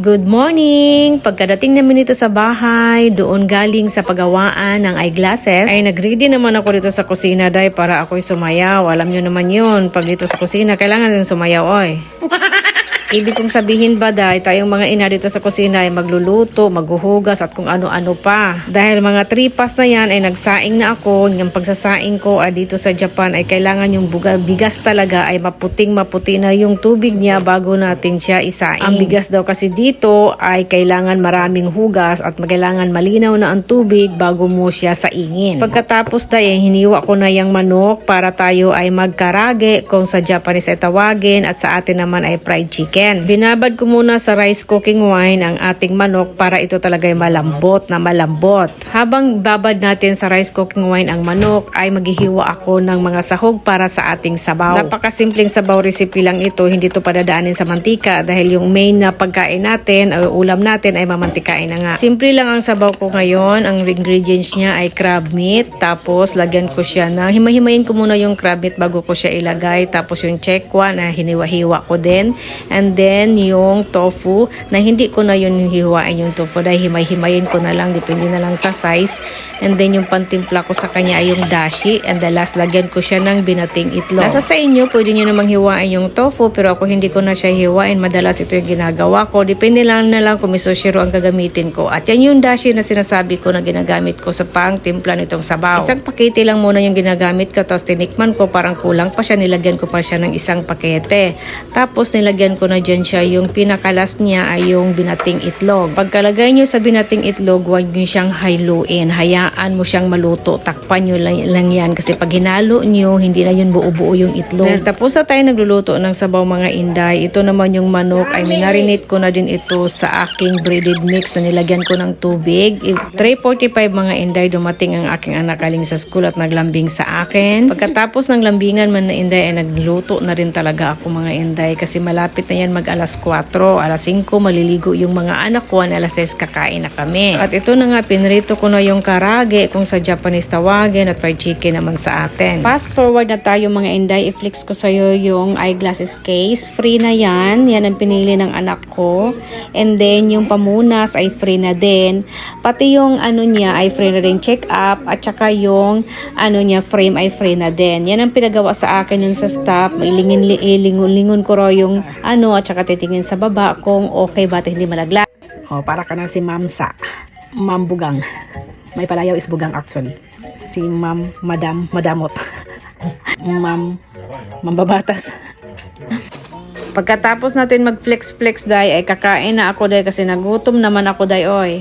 Good morning! Pagkadating namin dito sa bahay, doon galing sa pagawaan ng eyeglasses, ay nag-ready naman ako dito sa kusina day para ako'y sumayaw. Alam nyo naman yun, pag dito sa kusina, kailangan din sumayaw oy. Ibig kong sabihin ba dahil tayong mga ina dito sa kusina ay magluluto, maghuhugas at kung ano-ano pa. Dahil mga tripas na yan ay nagsaing na ako, yung pagsasaing ko ay dito sa Japan ay kailangan yung buga, bigas talaga ay maputing maputi na yung tubig niya bago natin siya isaing. Ang bigas daw kasi dito ay kailangan maraming hugas at kailangan malinaw na ang tubig bago mo siya saingin. Pagkatapos dahil hiniwa ko na yung manok para tayo ay magkarage kung sa Japanese ay tawagin at sa atin naman ay fried chicken. Binabad ko muna sa rice cooking wine ang ating manok para ito talaga ay malambot na malambot. Habang babad natin sa rice cooking wine ang manok ay maghihiwa ako ng mga sahog para sa ating sabaw. Napakasimpleng sabaw recipe lang ito, hindi to padadaanin sa mantika dahil yung main na pagkain natin o ulam natin ay mamantikain na nga. Simple lang ang sabaw ko ngayon. Ang ingredients niya ay crab meat. Tapos lagyan ko siya na himahimayin ko muna yung crab meat bago ko siya ilagay. Tapos yung chekwa na hiniwa-hiwa ko din. And then yung tofu na hindi ko na yun hihiwain yung tofu dahil himay-himayin ko na lang depende na lang sa size. And then yung pantimpla ko sa kanya ay yung dashi. And the last lagyan ko siya ng binating itlog. Nasa sa inyo, pwede nyo namang hiwain yung tofu pero ako hindi ko na siya hiwain. Madalas ito yung ginagawa ko. Depende lang na lang kung misoshiro ang gagamitin ko. At yan yung dashi na sinasabi ko na ginagamit ko sa pang timpla nitong sabaw. Isang pakete lang muna yung ginagamit ko tapos tinikman ko parang kulang pa siya. Nilagyan ko pa siya ng isang pakete. Tapos nilagyan ko na dyan siya yung pinakalas niya ay yung binating itlog. Pagkalagay nyo sa binating itlog, huwag nyo siyang hayluin. Hayaan mo siyang maluto. Takpan nyo lang, lang yan kasi pag hinalo nyo, hindi na yun buo-buo yung itlog. Dahil tapos na tayo nagluluto ng sabaw mga inday, ito naman yung manok ay minarinate ko na din ito sa aking breaded mix na nilagyan ko ng tubig. I- 3.45 mga inday, dumating ang aking anak galing sa school at naglambing sa akin. Pagkatapos ng lambingan man na inday, ay nagluto na rin talaga ako mga inday kasi malapit na yan mag alas 4, alas 5 maliligo yung mga anak ko, at alas 6 kakain na kami. At ito na nga, pinrito ko na yung karage kung sa Japanese tawagin at fried chicken naman sa atin. Fast forward na tayo mga inday, i-flex ko sa'yo yung eyeglasses case. Free na yan. Yan ang pinili ng anak ko. And then, yung pamunas ay free na din. Pati yung ano niya ay free na din check up at saka yung ano niya frame ay free na din. Yan ang pinagawa sa akin yung sa staff. Ilingin, ilingon, lingon ko raw yung ano at saka titingin sa baba kung okay ba at hindi malaglag. Oh, para ka na si Mamsa. Ma'am Bugang. May palayaw is Bugang actually. Si Ma'am Madam Madamot. Ma'am Mambabatas. Pagkatapos natin mag-flex-flex day ay kakain na ako day kasi nagutom naman ako day oy.